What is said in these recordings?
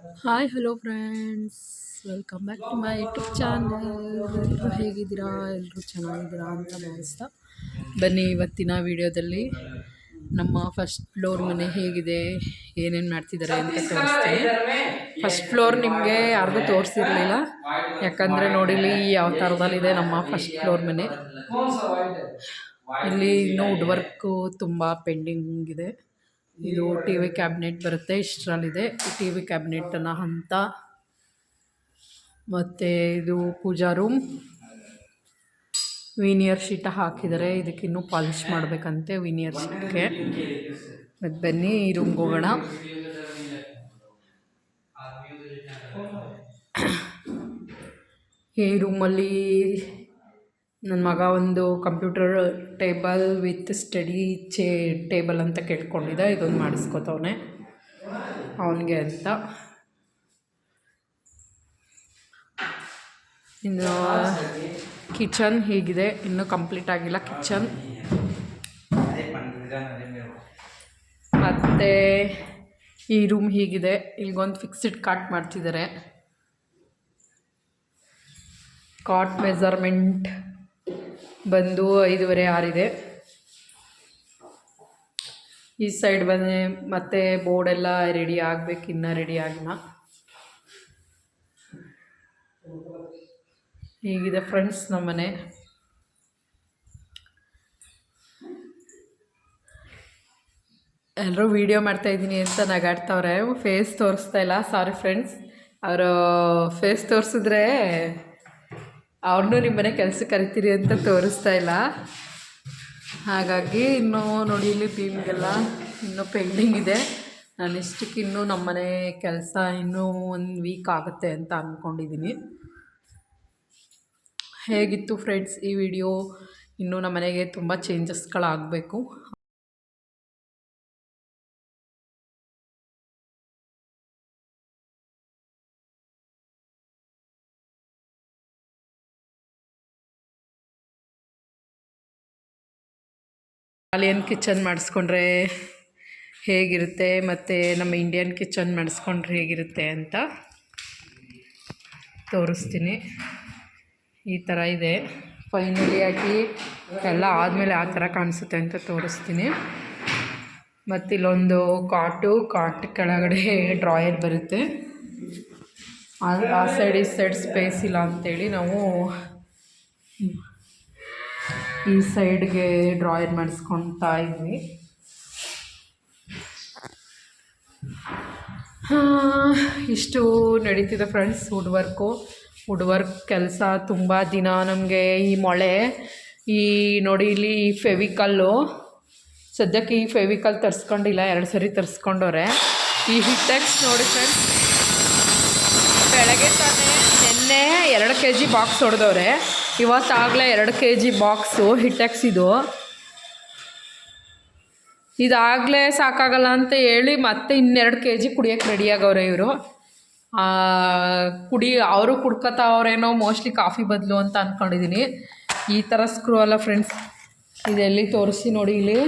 Hi hello friends welcome back to my YouTube channel ಎಲ್ಲರೂ ಹೇಗಿದ್ದೀರಾ? ಎಲ್ಲರೂ ಚೆನ್ನಾಗಿದ್ದೀರಾ ಅಂತ ಭಾವಿಸ್ತಾ ಬನ್ನಿ ಇವತ್ತಿನ ವಿಡಿಯೋದಲ್ಲಿ. ನಮ್ಮ ಫಸ್ಟ್ ಫ್ಲೋರ್ ಮನೆ ಹೇಗಿದೆ, ಏನೇನು ಮಾಡ್ತಿದ್ದಾರೆ ಅಂತ ತೋರಿಸ್ತೀನಿ. ಫಸ್ಟ್ ಫ್ಲೋರ್ ನಿಮಗೆ ಯಾರಿಗೂ ತೋರಿಸಿರಲಿಲ್ಲ. ಯಾಕಂದರೆ ನೋಡಿಲಿ ಯಾವ ಥರದಲ್ಲಿದೆ ನಮ್ಮ ಫಸ್ಟ್ ಫ್ಲೋರ್ ಮನೆ. ಇಲ್ಲಿ ಇನ್ನೂ ವುಡ್ ವರ್ಕು ತುಂಬ ಪೆಂಡಿಂಗ್ ಇದೆ. ಇದು ಟಿ ವಿ ಕ್ಯಾಬಿನೆಟ್ ಬರುತ್ತೆ, ಇಷ್ಟರಲ್ಲಿದೆ. ಟಿ ವಿ ಕ್ಯಾಬಿನೆಟನ್ನು ಹಂತ. ಮತ್ತು ಇದು ಪೂಜಾ ರೂಮ್. ವೀನಿಯರ್ ಶೀಟ ಹಾಕಿದರೆ ಇದಕ್ಕೆ ಇನ್ನೂ ಪಾಲಿಶ್ ಮಾಡಬೇಕಂತೆ ವಿನಿಯರ್ ಶೀಟ್ಗೆ. ಮತ್ತು ಬನ್ನಿ ಈ ರೂಮ್ಗೆ ಹೋಗೋಣ. ಈ ರೂಮಲ್ಲಿ ನನ್ನ ಮಗ ಒಂದು ಕಂಪ್ಯೂಟರ್ ಟೇಬಲ್ ವಿತ್ ಸ್ಟಡಿ ಚೇ ಟೇಬಲ್ ಅಂತ ಕೇಳ್ಕೊಂಡಿದ್ದ, ಇದೊಂದು ಮಾಡಿಸ್ಕೊತವ್ನೆ. ಅವನಿಗೆ ಅಂತ. ಇನ್ನು ಕಿಚನ್ ಹೀಗಿದೆ. ಇನ್ನೂ ಕಂಪ್ಲೀಟ್ ಆಗಿಲ್ಲ ಕಿಚನ್ ಮತ್ತು ಈ ರೂಮ್ ಹೀಗಿದೆ. ಇಲ್ಲಿಗೊಂದು ಫಿಕ್ಸ್ಡ್ ಕಾಟ್ ಮಾಡ್ತಿದ್ದಾರೆ ಕಾಟ್ ಮೆಜರ್ಮೆಂಟ್ ಬಂದು ಐದೂವರೆ ಆರಿದೆ. ಈ ಸೈಡ್ ಬಂದರೆ ಮತ್ತೆ ಬೋರ್ಡೆಲ್ಲ ರೆಡಿ ಆಗಬೇಕು, ಇನ್ನೂ ರೆಡಿ ಆಗಿಲ್ಲ. ಹೀಗಿದೆ ಫ್ರೆಂಡ್ಸ್ ನಮ್ಮನೆ ಎಲ್ಲರೂ ವೀಡಿಯೋ ಮಾಡ್ತಾಯಿದ್ದೀನಿ ಅಂತ ನಗಾಡ್ತವ್ರೆ. ಫೇಸ್ ತೋರಿಸ್ತಾ ಇಲ್ಲ ಸಾರಿ ಫ್ರೆಂಡ್ಸ್ ಅವರು ಫೇಸ್ ತೋರಿಸಿದ್ರೆ ಅವ್ರನ್ನೂ ನಿಮ್ಮ ಮನೆ ಕೆಲಸಕ್ಕೆ ಕರಿತೀರಿ ಅಂತ ತೋರಿಸ್ತಾ ಇಲ್ಲ. ಹಾಗಾಗಿ ಇನ್ನೂ ನೋಡಿ, ಇಲ್ಲಿ ಟೀಮ್ಗೆಲ್ಲ ಇನ್ನೂ ಪೆಂಡಿಂಗ್ ಇದೆ. ನಾನು ಇಷ್ಟಕ್ಕೆ ಇನ್ನೂ ನಮ್ಮನೆ ಕೆಲಸ ಇನ್ನೂ ಒಂದು ವೀಕ್ ಆಗುತ್ತೆ ಅಂತ ಅಂದ್ಕೊಂಡಿದ್ದೀನಿ ಹೇಗಿತ್ತು ಫ್ರೆಂಡ್ಸ್ ಈ ವಿಡಿಯೋ ಇನ್ನೂ ನಮ್ಮ ಮನೆಗೆ ತುಂಬ ಚೇಂಜಸ್ಗಳಾಗಬೇಕು ಇಟಾಲಿಯನ್ ಕಿಚನ್ ಮಾಡಿಸ್ಕೊಂಡ್ರೆ ಹೇಗಿರುತ್ತೆ ಮತ್ತು ನಮ್ಮ ಇಂಡಿಯನ್ ಕಿಚನ್ ಮಾಡಿಸ್ಕೊಂಡ್ರೆ ಹೇಗಿರುತ್ತೆ ಅಂತ ತೋರಿಸ್ತೀನಿ. ಈ ಥರ ಇದೆ. ಫೈನಲಿ ಹಾಕಿ ಎಲ್ಲ ಆದಮೇಲೆ ಆ ಥರ ಕಾಣಿಸುತ್ತೆ ಅಂತ ತೋರಿಸ್ತೀನಿ. ಮತ್ತು ಇಲ್ಲೊಂದು ಕಾಟು ಕಾಟ್ ಕೆಳಗಡೆ ಡ್ರಾಯರ್ ಬರುತ್ತೆ. ಆ ಸೈಡ್ ಈ ಸೈಡ್ ಸ್ಪೇಸ್ ಇಲ್ಲ ಅಂಥೇಳಿ ನಾವು ಈ ಸೈಡ್ಗೆ ಡ್ರಾಯರ್ ಮಾಡಿಸ್ಕೊತಾ ಇದ್ವಿ. ಇಷ್ಟು ನಡೀತಿದೆ friends wood work wood work ಕೆಲಸ ತುಂಬ ದಿನ ನಮಗೆ ಈ ಮೊಳೆ, ಈ ನೋಡಿ ಇಲ್ಲಿ ಈ ಫೆವಿಕಲ್ಲು ಸದ್ಯಕ್ಕೆ ಈ ಫೆವಿಕಲ್ ತರಿಸ್ಕೊಂಡಿಲ್ಲ ಎರಡು ಸರಿ ತರಿಸ್ಕೊಂಡವ್ರೆ. ಈ ಹಿಟ್ಟೆಕ್ಸ್ ನೋಡಿ ಫ್ರೆಂಡ್ಸ್ ಬೆಳಗ್ಗೆ ತಾನೇ ನಿನ್ನೆ ಎರಡು ಕೆ ಜಿ ಬಾಕ್ಸ್ ಹೊಡೆದವ್ರೆ. ಇವತ್ತಾಗಲೇ ಎರಡು ಕೆ ಜಿ ಬಾಕ್ಸು ಹಿಟ್ಟೆಕ್ಸ್ ಇದು ಇದಾಗಲೇ ಸಾಕಾಗಲ್ಲ ಅಂತ ಹೇಳಿ ಮತ್ತೆ ಇನ್ನೆರಡು ಕೆ ಜಿ ಕುಡಿಯೋಕ್ಕೆ ರೆಡಿಯಾಗವ್ರೆ ಇವರು. ಕುಡಿ, ಅವರು ಕುಡ್ಕೊತಾವ್ರೇನೋ ಮೋಸ್ಟ್ಲಿ ಕಾಫಿ ಬದಲು ಅಂತ ಅಂದ್ಕೊಂಡಿದ್ದೀನಿ ಈ ಥರ ಸ್ಕ್ರೂ ಅಲ್ಲ ಫ್ರೆಂಡ್ಸ್ ಇದೆಲ್ಲಿ ತೋರಿಸಿ ನೋಡಿ ಇಲ್ಲಿ.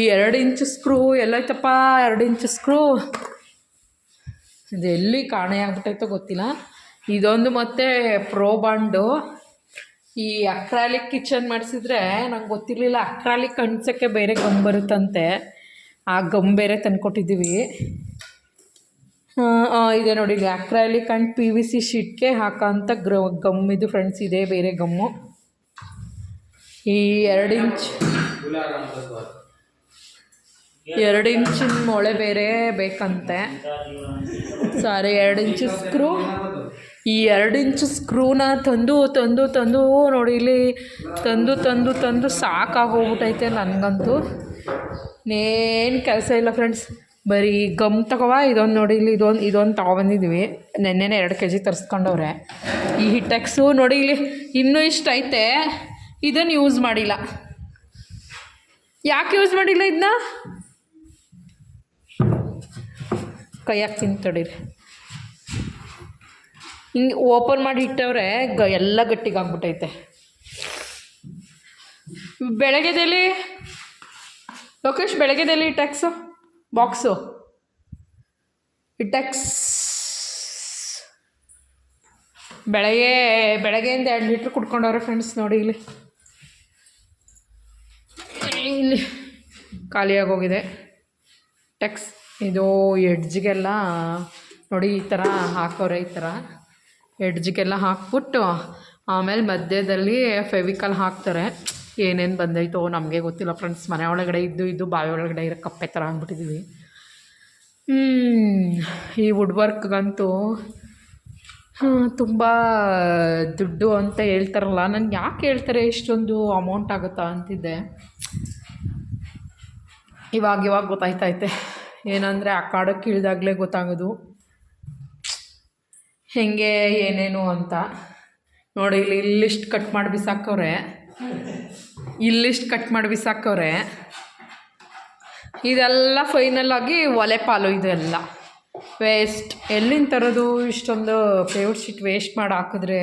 ಈ ಎರಡು ಇಂಚು ಸ್ಕ್ರೂ ಎಲ್ಲೈತಪ್ಪ ಎರಡು ಇಂಚು ಸ್ಕ್ರೂ ಇದೆಲ್ಲಿ ಕಾಣೆ ಆಗ್ಬಿಟ್ಟೈತೋ ಗೊತ್ತಿಲ್ಲ. ಇದೊಂದು ಮತ್ತು ಪ್ರೋ ಬಾಂಡು ಈ ಅಕ್ರಾಲಿಕ್ ಕಿಚನ್ ಮಾಡಿಸಿದ್ರೆ ನಂಗೆ ಗೊತ್ತಿರಲಿಲ್ಲ, ಅಕ್ರಾಲಿಕ್ ಅಂಟ್ಸೋಕ್ಕೆ ಬೇರೆ ಗಮ್ ಬರುತ್ತಂತೆ. ಆ ಗಮ್ ಬೇರೆ ತಂದ್ಕೊಟ್ಟಿದ್ದೀವಿ ಇದೆ ನೋಡಿ ಇಲ್ಲಿ acrylic and P V C ಶೀಟ್ಗೆ ಹಾಕೋಂಥ ಗ್ರ, ಗಮ್ ಇದು ಫ್ರೆಂಡ್ಸ್, ಇದೆ ಬೇರೆ ಗಮ್ಮು. ಈ ಎರಡು ಇಂಚ್ ಎರಡು ಇಂಚಿನ ಮೊಳೆ ಬೇರೆ ಬೇಕಂತೆ. ಸಾರಿ, ಎರಡು ಇಂಚು ಸ್ಕ್ರೂ. ಈ ಎರಡು ಇಂಚು ಸ್ಕ್ರೂನ ತಂದು ತಂದು ತಂದು ನೋಡಿ ಇಲ್ಲಿ ತಂದು ತಂದು ತಂದು ಸಾಕಾಗೋಗ್ಬಿಟ್ಟೈತೆ ನನಗಂತೂ. ಏನು ಕೆಲಸ ಇಲ್ಲ ಫ್ರೆಂಡ್ಸ್ ಬರೀ ಗಮ್ ತಗೋವ, ಇದೊಂದು ನೋಡಿ ಇಲ್ಲಿ ಇದೊಂದು ಇದೊಂದು ಬಂದಿದ್ವಿ ನೆನ್ನೆನೇ ಎರಡು ಕೆ ಜಿ ತರಿಸ್ಕೊಂಡವ್ರೆ. ಈ ಹಿಟ್ಟೆಕ್ಸು ನೋಡಿ ಇಲ್ಲಿ ಇನ್ನೂ ಇಷ್ಟ ಐತೆ ಇದನ್ನು ಯೂಸ್ ಮಾಡಿಲ್ಲ. ಯಾಕೆ ಯೂಸ್ ಮಾಡಿಲ್ಲ ಇದನ್ನ ಕೈಯಾಗಿ ತಿಂತಡಿರಿ ಹಿಂಗೆ ಓಪನ್ ಮಾಡಿ ಇಟ್ಟವ್ರೆ ಗ ಎಲ್ಲ ಗಟ್ಟಿಗಾಗ್ಬಿಟ್ಟೈತೆ ಬೆಳಗ್ಗೆದಲ್ಲಿ? ಲೋಕೇಶ್, ಬೆಳಗ್ಗೆದಲ್ಲಿ ಟ್ಯಾಕ್ಸು ಬಾಕ್ಸು ಇಟ್ಯಾಕ್ಸ್ ಬೆಳಗ್ಗೆ, ಬೆಳಗ್ಗೆಯಿಂದ ಎರಡು ಲೀಟ್ರ್ ಕುಡ್ಕೊಂಡವ್ರೆ ಫ್ರೆಂಡ್ಸ್ ನೋಡಿ ಇಲ್ಲಿ. ಇಲ್ಲಿ ಖಾಲಿಯಾಗೋಗಿದೆ. ಟೆಕ್ಸ್ ಇದು ಎಡ್ಜ್ಗೆಲ್ಲ ನೋಡಿ ಈ ಥರ ಹಾಕೋರೆ ಈ ಥರ ಎಡ್ಜ್ಗೆಲ್ಲ ಹಾಕ್ಬಿಟ್ಟು, ಆಮೇಲೆ ಮಧ್ಯದಲ್ಲಿ ಫೆವಿಕಲ್ ಹಾಕ್ತಾರೆ. ಏನೇನು ಬಂದೈತೋ ನಮಗೆ ಗೊತ್ತಿಲ್ಲ ಫ್ರೆಂಡ್ಸ್. ಮನೆ ಒಳಗಡೆ ಇದ್ದು ಇದ್ದು ಬಾವಿ ಒಳಗಡೆ ಇರೋ ಕಪ್ಪೆ ಥರ ಆಗ್ಬಿಟ್ಟಿದ್ದೀವಿ ಈ ವುಡ್ ವರ್ಕ್ಗಂತೂ ತುಂಬ ದುಡ್ಡು ಅಂತ ಹೇಳ್ತಾರಲ್ಲ. ನನಗೆ ಯಾಕೆ ಹೇಳ್ತಾರೆ ಇಷ್ಟೊಂದು ಅಮೌಂಟ್ ಆಗುತ್ತಾ ಅಂತಿದ್ದೆ. ಇವಾಗ ಇವಾಗ ಗೊತ್ತಾಯ್ತೈತೆ ಏನಂದರೆ ಆ ಕಾಡಕ್ಕೆ ಇಳಿದಾಗಲೇ ಗೊತ್ತಾಗೋದು. ಹೆಂಗೆ, ಏನೇನು ಅಂತ. ನೋಡಿ, ಇಲ್ಲಿ ಇಲ್ಲಿಷ್ಟು ಕಟ್ ಮಾಡಿ ಬಿಸಾಕವ್ರೆ ಇಲ್ಲಿಷ್ಟು ಕಟ್ ಮಾಡಿ ಬಿಸಾಕವ್ರೆ ಇದೆಲ್ಲ ಫೈನಲ್ ಆಗಿ ಒಲೆ ಪಾಲು ಇದೆಲ್ಲ. ವೇಸ್ಟ್ ಎಲ್ಲಿಂದ ತರೋದು? ಇಷ್ಟೊಂದು ಪ್ಲೇಟ್ ಶೀಟ್ ವೇಸ್ಟ್ ಮಾಡಿ ಹಾಕಿದ್ರೆ.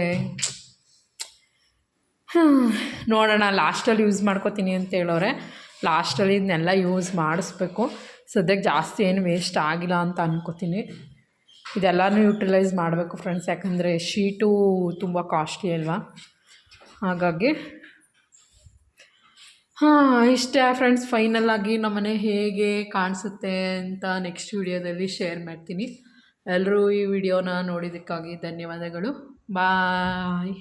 ನೋಡೋಣ ಲಾಸ್ಟಲ್ಲಿ ಯೂಸ್ ಮಾಡ್ಕೋತೀನಿ ಅಂತ ಹೇಳೋರೆ. ಲಾಸ್ಟಲ್ಲಿ ಇದನ್ನೆಲ್ಲ ಯೂಸ್ ಮಾಡಿಸ್ಬೇಕು. ಸದ್ಯಕ್ಕೆ ಜಾಸ್ತಿ ಏನು ವೇಸ್ಟ್ ಆಗಿಲ್ಲ ಅಂತ ಅನ್ಕೋತೀನಿ. ಇದೆಲ್ಲನೂ ಯುಟಿಲೈಸ್ ಮಾಡಬೇಕು ಫ್ರೆಂಡ್ಸ್, ಯಾಕಂದರೆ ಶೀಟು ತುಂಬ ಕಾಸ್ಟ್ಲಿ ಅಲ್ವಾ? ಹಾಗಾಗಿ, ಹಾಂ, ಇಷ್ಟೇ ಫ್ರೆಂಡ್ಸ್ ಫೈನಲ್ ಆಗಿ ನಮ್ಮನೆ ಹೇಗೆ ಕಾಣಿಸುತ್ತೆ ಅಂತ ನೆಕ್ಸ್ಟ್ ವಿಡಿಯೋದಲ್ಲಿ ಶೇರ್ ಮಾಡ್ತೀನಿ. ಎಲ್ಲರೂ ಈ ವಿಡಿಯೋನ ನೋಡಿದ್ದಕ್ಕಾಗಿ ಧನ್ಯವಾದಗಳು. ಬಾಯ್